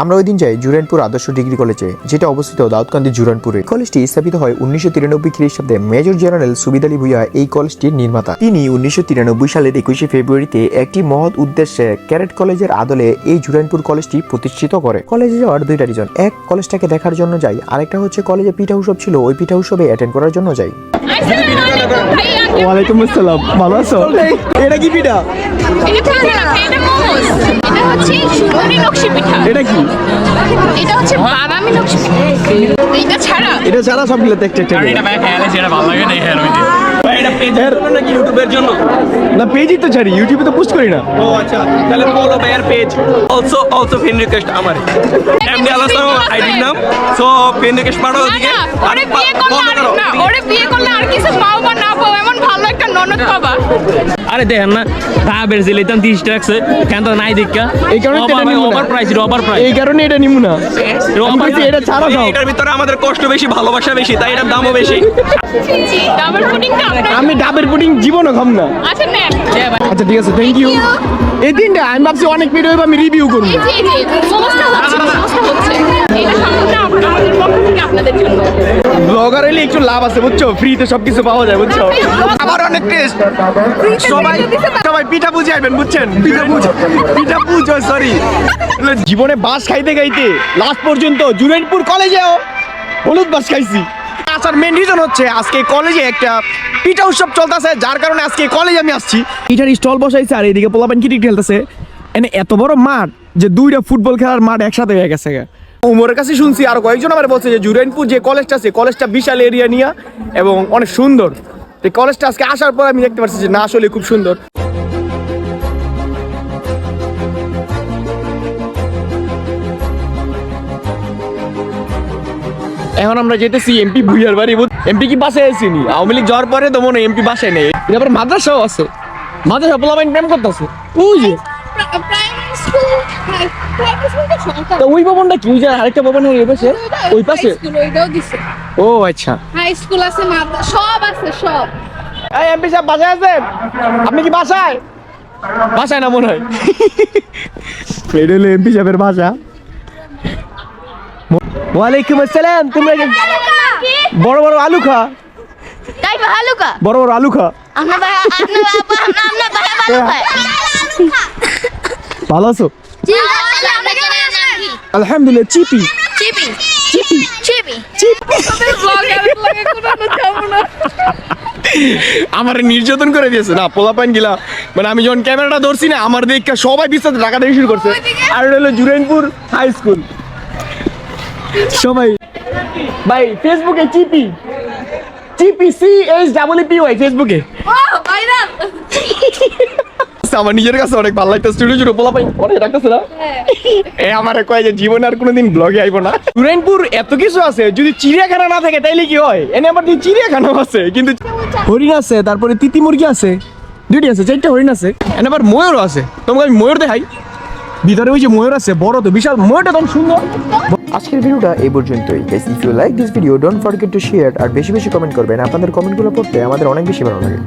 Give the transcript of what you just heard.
আমরা ওই দিন যাই জুরানপুর আদর্শ ডিগ্রি কলেজে যেটা অবস্থিত দাউদকান্দি জুরানপুরে। কলেজটি স্থাপিত হয় উনিশশো তিরানব্বই খ্রিস্টাব্দে। মেজর জেনারেল সুবিদ আলী ভুইয়া এই কলেজটির নির্মাতা। তিনি উনিশশো তিরানব্বই সালের একুশে ফেব্রুয়ারিতে একটি মহৎ উদ্দেশ্যে ক্যারেট কলেজের আদলে এই জুরানপুর কলেজটি প্রতিষ্ঠিত করে। কলেজে যাওয়ার দুইটা রিজন এক কলেজটাকে দেখার জন্য যাই। আরেকটা হচ্ছে কলেজে পিঠা উৎসব ছিল ওই পিঠা উৎসবে অ্যাটেন্ড করার জন্য যাই। ওয়ালাইকুম আসসালাম। ভালো আছো? এটা কি পিঠা এটা না, এটা মোমোস। এটা হচ্ছে সুন্দরী নকশি পিঠা। এটা কি এটা হচ্ছে বাদামি নকশি পিঠা। এইটা ছাড়া এটা ছাড়া সবগুলো দেখতে একটা এটা ভাই খেয়ালে সেটা ভালো লাগে না হেয়ার হইতে ভাই এটা পেজের জন্য নাকি ইউটিউবের জন্য? না পেজই তো ছাড়ি ইউটিউবে তো পোস্ট করি না। ও আচ্ছা। তাহলে ফলো ভাইয়ের page also also friend request আমার। এমডি আলাসা আইডি নাম। সো ফ্রেন্ড রিকোয়েস্ট পাঠাও না, ওদিকে। আর বিয়ে করলে আর না, ওরে বিয়ে করলে আর কিছু পাও বা না পাও, এমন ভালো একটা ননদ পাবা। আরে দেখেন না তা বেড়েছিল এটা তিরিশ টাকা কেন তো নাই দেখা? এই কারণে তো এটা নিমু না। ওভার প্রাইস ওভার প্রাইস এই কারণে এটা নিমু না। আমি এটা ছাড়া এটার ভিতরে আমাদের কষ্ট বেশি ভালোবাসা বেশি তাই এটার দামও বেশি। ডাবল পুডিংটা আমি ডাবের পুডিং জীবনও খাম না। আচ্ছা, নেন। আচ্ছা ঠিক আছে থ্যাংক ইউ এই তিনটা আমি ভাবছি অনেক ভিডিও আমি রিভিউ করব। এই যে, এই যে, মোমোসটা হচ্ছে, মোমোসটা হচ্ছে। এটা সম্পূর্ণ আমাদের পক্ষ থেকে আপনাদের জন্য। ব্লগার হলে একটু লাভ আছে বুঝছ? ফ্রিতে সবকিছু পাওয়া যায় বুঝছ? আবার অনেক টেস্ট সবাই সবাই পিঠা বুঝে আসবেন বুঝছেন? পিঠা বুঝ পিঠা বুঝ সরি জীবনে বাস খাইতে খাইতে লাস্ট পর্যন্ত জুরেনপুর কলেজেও হলুদ বাস খাইছি। আসার মেন রিজন হচ্ছে আজকে কলেজে একটা পিঠা উৎসব চলতেছে, যার কারণে আজকে কলেজে আমি আসছি। পিঠার স্টল বসাইছে আর এদিকে পোলাপান ক্রিকেট খেলতেছে এনে এত বড় মাঠ যে দুইটা ফুটবল খেলার মাঠ একসাথে হয়ে গেছে। উমরের কাছে শুনছি আর কয়েকজন আমার বলছে যে জুরেনপুর যে কলেজটা আছে কলেজটা বিশাল এরিয়া নিয়ে এবং অনেক সুন্দর। এই কলেজটা আজকে আসার পর আমি দেখতে পাচ্ছি যে না, আসলে খুব সুন্দর। এখন আমরা যেতেছি এমপি ভুইয়ার বাড়ি এমপি কি বাসে আসেনি আওয়ামী লীগ যাওয়ার পরে তো মনে এমপি বাসায় নেই। এরপর মাদ্রাসাও আছে। মাদ্রাসা পোলাবাইন প্রেম করতেছে। ওই যে। ভবনটা কি? আরেকটা ভবন। ও আচ্ছা। সব আছে সব এই বাসায় আপনি কি বাসায়? বাসায় না মনে হয়। এমপি সাহেবের বাসা। ওয়ালাইকুম আসসালাম তোমরা বড় বড় আলু খা। তাই ভালো কা বড় বড় আলু খা। আপনার ভাই ভালো খায় ভালো আছো? আলহামদুলিল্লাহ চিপি। চিপি। চিপি। চিপি। আমার নির্যাতন করে দিয়েছে। না পোলা পাইন গিলা। মানে আমি যখন ক্যামেরাটা ধরছি না আমার দেখে সবাই বিশ্বাস টাকা দিয়ে শুরু করছে। আর এটা হলো জুরেনপুর হাই স্কুল। সবাই ভাই ফেসবুকে chippy chippy C H double P Y ফেসবুকে ও ভাইরাল আমার নিজের কাছে অনেক ভালো লাগতেছে ছোট ছোট পোলা পাই অনেক রাখতেছে না? এ আমার কয় যে জীবনে আর কোনোদিন ব্লগে আইবো না। জুরেনপুর এত কিছু আছে যদি চিড়িয়াখানা না থাকে তাইলে কি হয়? এনে দিয়ে চিড়িয়াখানাও আছে কিন্তু হরিণ আছে তারপরে তিতি মুরগি আছে। দুইটি আছে চারটা হরিণ আছে। এনে আবার ময়ূরও আছে। তোমাকে আমি ময়ূর দেখাই। ভিতরে ওই যে ময়ূর আছে বড় তো বিশাল। ময়ূরটা তখন সুন্দর। আজকের ভিডিওটা এই পর্যন্তই। Guys if you like this video don't forget to share আর বেশি বেশি কমেন্ট করবেন। আপনাদের কমেন্টগুলো পড়তে আমাদের অনেক বেশি ভালো লাগে।